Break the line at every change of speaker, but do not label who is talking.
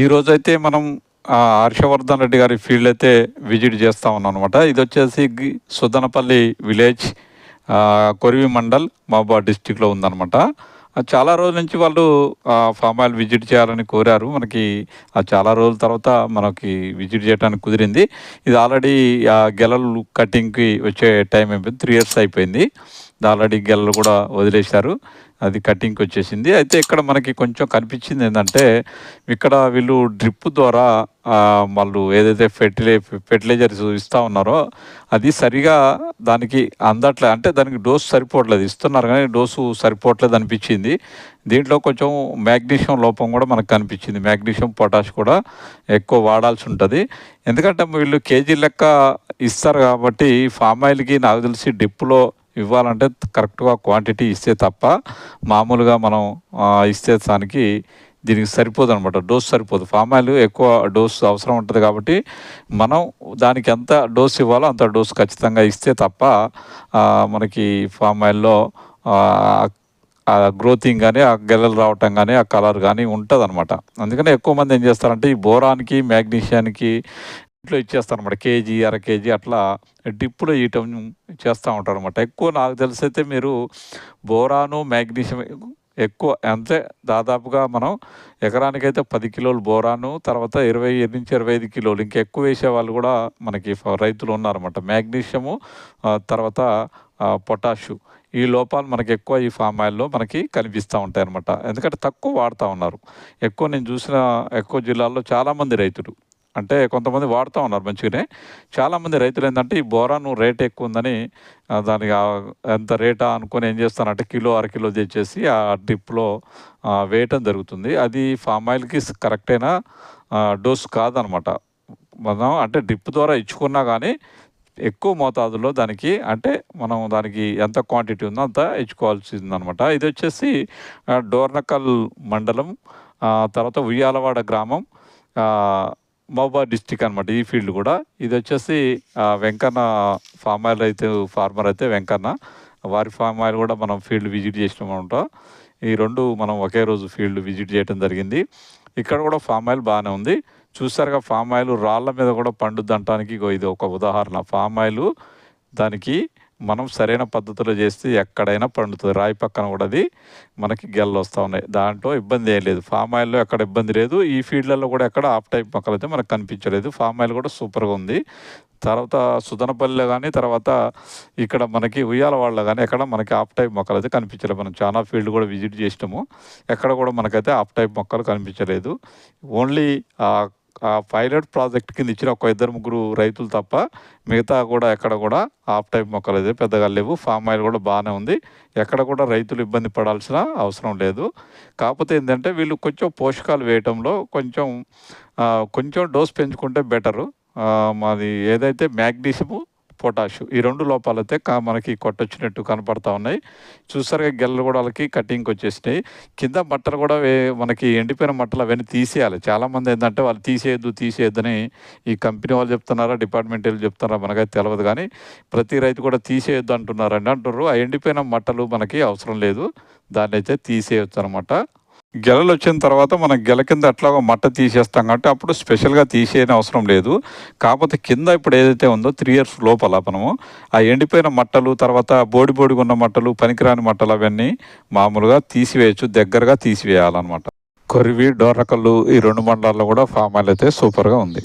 ఈరోజు అయితే మనం హర్షవర్ధన్ రెడ్డి గారి ఫీల్డ్ అయితే విజిట్ చేస్తా ఉన్నాం అనమాట ఇది వచ్చేసి గి- విలేజ్ కొరివి మండల్ మహబాద్ డిస్టిక్లో ఉందన్నమాట. చాలా రోజుల నుంచి వాళ్ళు ఫామ్ ఆయిల్ విజిట్ చేయాలని కోరారు. మనకి చాలా రోజుల తర్వాత మనకి విజిట్ చేయడానికి కుదిరింది. ఇది ఆల్రెడీ ఆ గెలలు కటింగ్కి వచ్చే టైం అయిపోయింది త్రీ ఇయర్స్ అయిపోయింది. దాలడి గెలలు కూడా వదిలేశారు. అది కటింగ్కి వచ్చేసింది. అయితే ఇక్కడ మనకి కొంచెం కనిపించింది ఏంటంటే ఇక్కడ వీళ్ళు డ్రిప్ ద్వారా వాళ్ళు ఏదైతే ఫెర్టిలే ఫెర్టిలైజర్స్ ఇస్తూ ఉన్నారో అది సరిగా దానికి అందట్లే అంటే దానికి డోస్ సరిపోవట్లేదు. ఇస్తున్నారు కానీ డోసు సరిపోవట్లేదు అనిపించింది. దీంట్లో కొంచెం మ్యాగ్నీషియం లోపం కూడా మనకు కనిపించింది. మ్యాగ్నీషియం పొటాష్ కూడా ఎక్కువ వాడాల్సి ఉంటుంది. ఎందుకంటే వీళ్ళు కేజీ లెక్క ఇస్తారు కాబట్టి ఫామ్ ఆయిల్కి నాకు తెలిసి డిప్పులో ఇవ్వాలంటే కరెక్ట్గా క్వాంటిటీ ఇస్తే తప్ప మామూలుగా మనం ఇస్తే దానికి దీనికి సరిపోదు అనమాట డోస్ సరిపోదు. ఫామ్ ఆయిల్ ఎక్కువ డోస్ అవసరం ఉంటుంది కాబట్టి మనం దానికి ఎంత డోస్ ఇవ్వాలో అంత డోస్ ఖచ్చితంగా ఇస్తే తప్ప మనకి ఫామ్ ఆయిల్లో ఆ గ్రోతింగ్ కానీ ఆ గెలలు రావటం కానీ ఆ కలర్ కానీ ఉంటుంది అనమాట అందుకని ఎక్కువ మంది ఏం చేస్తారంటే ఈ బోరానికి మ్యాగ్నీషియానికి ఇంట్లో ఇచ్చేస్తాను అనమాట కేజీ అర కేజీ అట్లా డిప్లో ఇయటం చేస్తూ ఉంటారు అనమాట ఎక్కువ నాకు తెలిసి అయితే మీరు బోరాను మ్యాగ్నీషియం ఎక్కువ అంతే. దాదాపుగా మనం ఎకరానికైతే పది కిలోలు బోరాను తర్వాత ఇరవై నుంచి ఇరవై ఐదు కిలోలు ఇంకా ఎక్కువ వేసే వాళ్ళు కూడా మనకి రైతులు ఉన్నారన్నమాట. మ్యాగ్నీషియము తర్వాత పొటాషు ఈ లోపాలు మనకి ఎక్కువ ఈ ఫామ్ ఆయిల్లో మనకి కనిపిస్తూ ఉంటాయి అన్నమాట ఎందుకంటే తక్కువ వాడుతూ ఉన్నారు. ఎక్కువ నేను చూసిన ఎక్కువ జిల్లాల్లో చాలామంది రైతులు అంటే కొంతమంది వాడుతూ ఉన్నారు మంచిగానే. చాలామంది రైతులు ఏంటంటే ఈ బోరాను రేట్ ఎక్కువ ఉందని దానికి ఎంత రేటా అనుకొని ఏం చేస్తానంటే కిలో అరకిలో తెచ్చేసి ఆ డ్రిప్లో వేయటం జరుగుతుంది. అది ఫామ్ ఆయిల్కి కరెక్ట్ అయిన డోస్ కాదనమాట. మనం అంటే డ్రిప్ ద్వారా ఇచ్చుకున్నా కానీ ఎక్కువ మోతాదులో దానికి అంటే మనం దానికి ఎంత క్వాంటిటీ ఉందో అంత ఇచ్చుకోవాల్సిందనమాట. ఇది వచ్చేసి డోర్నకల్ మండలం తర్వాత ఉయ్యాలవాడ గ్రామం మహబూబాబాద్ మహబాద్ డిస్టిక్ అనమాట ఈ ఫీల్డ్ కూడా. ఇది వచ్చేసి వెంకన్న ఫామ్ ఆయిల్ అయితే ఫార్మర్ అయితే వెంకన్న. వారి ఫామ్ ఆయిల్ కూడా మనం ఫీల్డ్ విజిట్ చేసినామన్నమాట ఈ రెండు మనం ఒకే రోజు ఫీల్డ్ విజిట్ చేయడం జరిగింది. ఇక్కడ కూడా ఫామ్ ఆయిల్ బాగానే ఉంది. చూసారుగా ఫామ్ ఆయిల్ రాళ్ళ మీద కూడా పండుద్ది అంటానికి ఇది ఒక ఉదాహరణ. ఫామ్ ఆయిల్ దానికి మనం సరైన పద్ధతిలో చేస్తే ఎక్కడైనా పండుతుంది. రాయి పక్కన కూడా అది మనకి గెల్లు వస్తూ ఉన్నాయి. దాంట్లో ఇబ్బంది ఏం లేదు. ఫామ్ ఆయిల్లో ఎక్కడ ఇబ్బంది లేదు. ఈ ఫీల్డ్లలో కూడా ఎక్కడ ఆఫ్ టైప్ మొక్కలు అయితే మనకు కనిపించలేదు. ఫామ్ ఆయిల్ కూడా సూపర్గా ఉంది. తర్వాత సుదనపల్లిలో కానీ తర్వాత ఇక్కడ మనకి ఉయ్యాలవాడలో కానీ ఎక్కడ మనకి ఆఫ్ టైప్ మొక్కలు అయితే కనిపించలేదు. మనం చాలా ఫీల్డ్ కూడా విజిట్ చేసినాము. ఎక్కడ కూడా మనకైతే ఆఫ్ టైప్ మొక్కలు కనిపించలేదు. ఓన్లీ ఆ పైలట్ ప్రాజెక్ట్ కింద ఇచ్చిన ఒక ఇద్దరు ముగ్గురు రైతులు తప్ప మిగతా కూడా ఎక్కడ కూడా ఆఫ్ టైప్ మొక్కలు అయితే పెద్దగా లేవు. ఫామ్ ఆయిల్ కూడా బాగానే ఉంది. ఎక్కడ కూడా రైతులు ఇబ్బంది పడాల్సిన అవసరం లేదు. కాకపోతే ఏంటంటే వీళ్ళు కొంచెం పోషకాలు వేయటంలో కొంచెం కొంచెం డోస్ పెంచుకుంటే బెటరు మాది ఏదైతే మ్యాగ్నీషియము పొటాషు. ఈ రెండు లోపాలైతే కా మనకి కొట్టొచ్చినట్టు కనపడతా ఉన్నాయి. చూసారుగా గెల్లలు కూడా వాళ్ళకి కటింగ్కి వచ్చేసినాయి. కింద మట్టలు కూడా వే మనకి ఎండిపోయిన మట్టలు అవన్నీ తీసేయాలి. చాలామంది ఏంటంటే వాళ్ళు తీసేయద్దు తీసేయద్దని ఈ కంపెనీ వాళ్ళు చెప్తున్నారా డిపార్ట్మెంట్ వాళ్ళు చెప్తున్నారా మనకైతే తెలియదు కానీ ప్రతి రైతు కూడా తీసేయొద్దు అంటున్నారండి. అంటున్నారు ఆ ఎండిపోయిన మట్టలు మనకి అవసరం లేదు. దాన్ని అయితే తీసేయొచ్చు అనమాట గెలలు వచ్చిన తర్వాత మనం గెల కింద అట్లాగో మట్ట తీసేస్తాం కాబట్టి అప్పుడు స్పెషల్గా తీసేయని అవసరం లేదు. కాకపోతే కింద ఇప్పుడు ఏదైతే ఉందో త్రీ ఇయర్స్ లోపల మనము ఆ ఎండిపోయిన మట్టలు తర్వాత బోడి బోడిగా ఉన్న మట్టలు పనికిరాని మట్టలు అవన్నీ మామూలుగా తీసివేయచ్చు దగ్గరగా తీసివేయాలన్నమాట. కొరివి డోర్రకల్లు ఈ రెండు మండలాల్లో కూడా ఫామ్ ఆయిల్ అయితే సూపర్గా ఉంది.